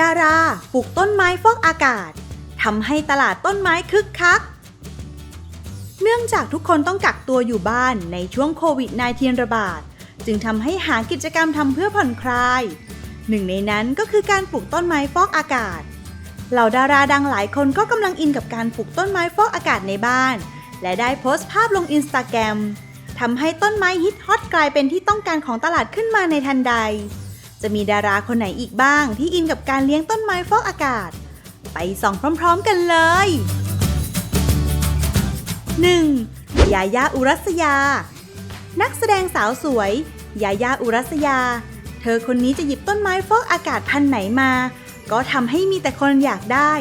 ดาราปลูกต้นไม้ฟอกอากาศทำให้ตลาดต้นไม้คึกคัก เนื่องจากทุกคนต้องกักตัวอยู่บ้านในช่วงโควิด -19 ระบาด จึงทำให้หากิจกรรมทำเพื่อผ่อนคลาย หนึ่งในนั้นก็คือการปลูกต้นไม้ฟอกอากาศ เหล่าดาราดังหลายคนก็กำลังอินกับการปลูกต้นไม้ฟอกอากาศในบ้าน และได้โพสต์ภาพลงอินสตาแกรมทำให้ต้นไม้ฮิตฮอตกลายเป็นที่ต้องการของตลาดขึ้นมาในทันใด จะมีดาราคนไหนอีกบ้าง ที่อินกับการเลี้ยงต้นไม้ฟอกอากาศ ไปส่องพร้อม ๆ กันเลย 1. ยาย่าอุรัสยา นักแสดงสาวสวย ยาย่าอุรัสยา เธอคนนี้จะหยิบต้นไม้ฟอกอากาศพันไหนมา ก็ทำให้มีแต่คนอยากได้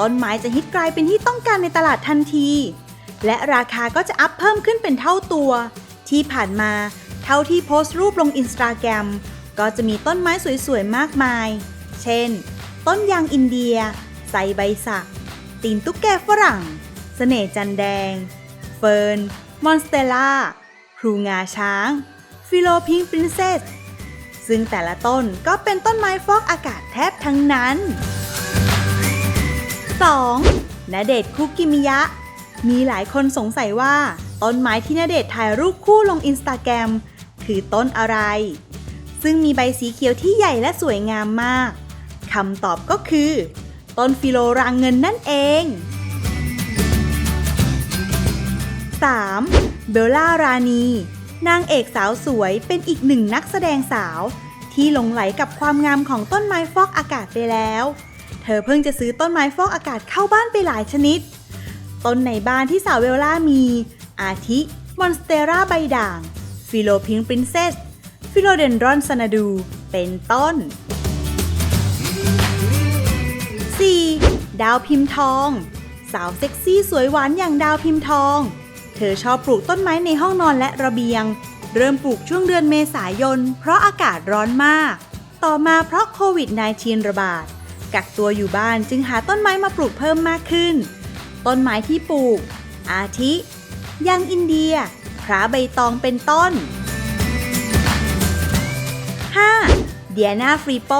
ต้นไม้จะฮิตกลายเป็นที่ต้องการในตลาดทันที และราคาก็จะอัพเพิ่มขึ้นเป็นเท่าตัว ที่ผ่านมา เท่าที่โพสต์รูปลงอินสตาแกรม ก็จะมีต้นไม้สวยๆ มากมาย เช่น ต้นยางอินเดีย ไซใบสัก ตีนตุ๊กแกฝรั่งเสน่จันแดง เฟิร์น มอนสเตล่า ครูงาช้าง ฟิโลพิงปรินเซส ซึ่งแต่ละต้นก็เป็นต้นไม้ฟอกอากาศแทบทั้งนั้น 2. ณเดชน์คุกิมิยะ มีหลายคนสงสัยว่า ต้นไม้ที่ณเดชน์ถ่ายรูปคู่ลงอินสตาแกรมคือต้นอะไร ซึ่งมีใบสีเขียวที่ใหญ่และสวยงามมาก คำตอบก็คือ ต้นฟิโลรางเงินนั่นเอง 3. เบลล่ารานี นางเอกสาวสวยเป็นอีกหนึ่งนักแสดงสาว ที่หลงไหลกับความงามของต้นไม้ฟอกอากาศไปแล้ว เธอเพิ่งจะซื้อต้นไม้ฟอกอากาศเข้าบ้านไปหลายชนิด ต้นในบ้านที่สาวเบลล่ามี อาทิ มอนสเตราใบด่าง ฟิโลพิงปรินเซส ฟิโลเดนดรอนซานาดู เป็นต้น 4. ดาวพิมพ์ทอง สาวเซ็กซี่สวยหวานอย่างดาวพิมพ์ทอง เธอชอบปลูกต้นไม้ในห้องนอนและระเบียง เริ่มปลูกช่วงเดือนเมษายน เพราะอากาศร้อนมาก ต่อมาเพราะโควิด -19 ระบาด กักตัวอยู่บ้านจึงหาต้นไม้มาปลูกเพิ่มมากขึ้น ต้นไม้ที่ปลูก อาทิยางอินเดียพระใบตองเป็นต้น เดียนาฟรีโป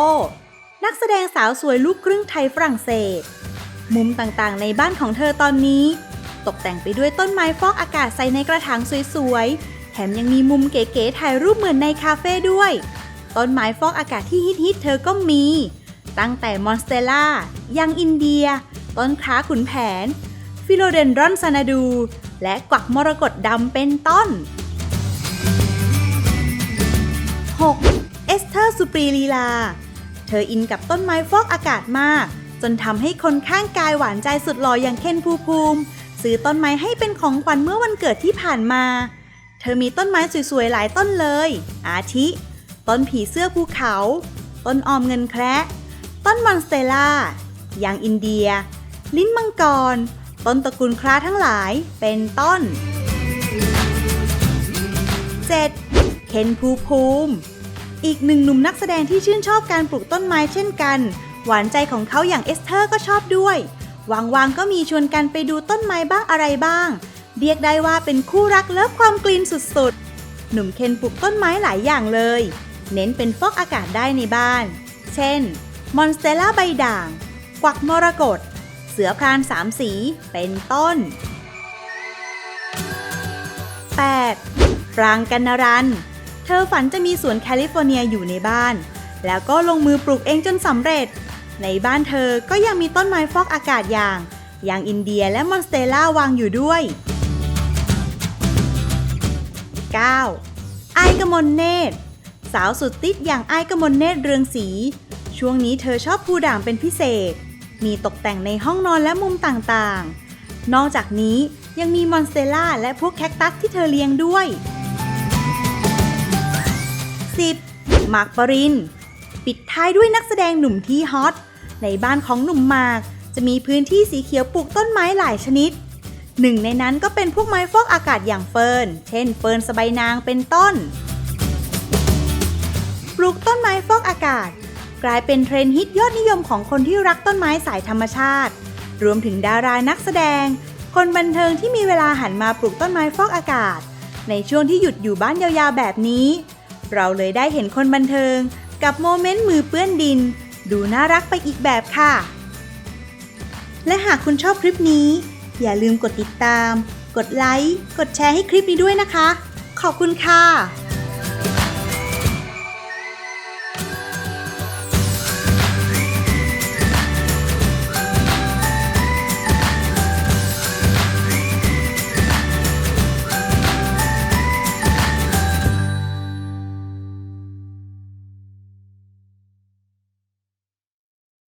นักแสดงสาวสวยลูกครึ่งไทยฝรั่งเศส มุมต่างๆในบ้านของเธอตอนนี้ ตกแต่งไปด้วยต้นไม้ฟอกอากาศใส่ในกระถางสวยๆ แถมยังมีมุมเก๋ๆถ่ายรูปเหมือนในคาเฟ่ด้วย ต้นไม้ฟอกอากาศที่ฮิตๆเธอก็มี ตั้งแต่มอนสเตล่ายังอินเดีย ต้นค้าขุนแผน ฟิโลเดนรอนซานาดู และกวักมรกตดำเป็นต้น สุปรีลีลา เธออินกับต้นไม้ฟอกอากาศมาก จนทำให้คนข้างกายหวานใจสุดหล่ออย่างเคนภูภูมิ ซื้อต้นไม้ให้เป็นของขวัญเมื่อวันเกิดที่ผ่านมา เธอมีต้นไม้สวยๆหลายต้นเลย อาทิ ต้นผีเสื้อภูเขา ต้นออมเงินแคระต้นมอนสเตล่ายางอินเดีย ลิ้นมังกร ต้นตระกูลคล้าทั้งหลายเป็นต้น 7. เคนภูภูมิ อีกหนึ่งหนุ่มนักแสดงที่ชื่นชอบการปลูกต้นไม้เช่นกัน หวานใจของเขาอย่างเอสเธอร์ก็ชอบด้วยวางๆก็มีชวนกันไปดูต้นไม้บ้างอะไรบ้าง เรียกได้ว่าเป็นคู่รักเลิฟความกลีนสุดๆ หนุ่มเคนปลูกต้นไม้หลายอย่างเลย เน้นเป็นฟอกอากาศได้ในบ้าน เช่น มอนสเตล่าใบด่าง กวักมรกต เสือพรานสามสี เป็นต้น 8. รางกันนรัน เธอฝันจะมีสวนแคลิฟอร์เนียอยู่ในบ้าน แล้วก็ลงมือปลูกเองจนสำเร็จ ในบ้านเธอก็ยังมีต้นไม้ฟอกอากาศอย่าง อย่างอินเดียและมอนสเตล่าวางอยู่ด้วย 9. ไอายกมลเนตร สาวสุดติดอย่างไอายกมลเนตรเรืองสี ช่วงนี้เธอชอบภูด่างเป็นพิเศษ มีตกแต่งในห้องนอนและมุมต่างๆ นอกจากนี้ยังมีมอนสเตล่าและพวกแคคตัสที่เธอเลี้ยงด้วย 10. มากปริน ปิดท้ายด้วยนักแสดงหนุ่มที่ฮอต ในบ้านของหนุ่มมากจะมีพื้นที่สีเขียวปลูกต้นไม้หลายชนิด หนึ่งในนั้นก็เป็นพวกไม้ฟอกอากาศอย่างเฟิร์น เช่น เฟิร์นสะใบนางเป็นต้น ปลูกต้นไม้ฟอกอากาศ กลายเป็นเทรนด์ฮิตยอดนิยมของคนที่รักต้นไม้สายธรรมชาติ รวมถึงดารานักแสดง คนบันเทิงที่มีเวลาหันมาปลูกต้นไม้ฟอกอากาศ ในช่วงที่หยุดอยู่บ้านยาวๆแบบนี้ เราเลยได้เห็นคนบันเทิง กับโมเมนต์มือเปื้อนดิน ดูน่ารักไปอีกแบบค่ะ และหากคุณชอบคลิปนี้ อย่าลืมกดติดตาม กดไลค์ กดแชร์ให้คลิปนี้ด้วยนะคะ ขอบคุณค่ะ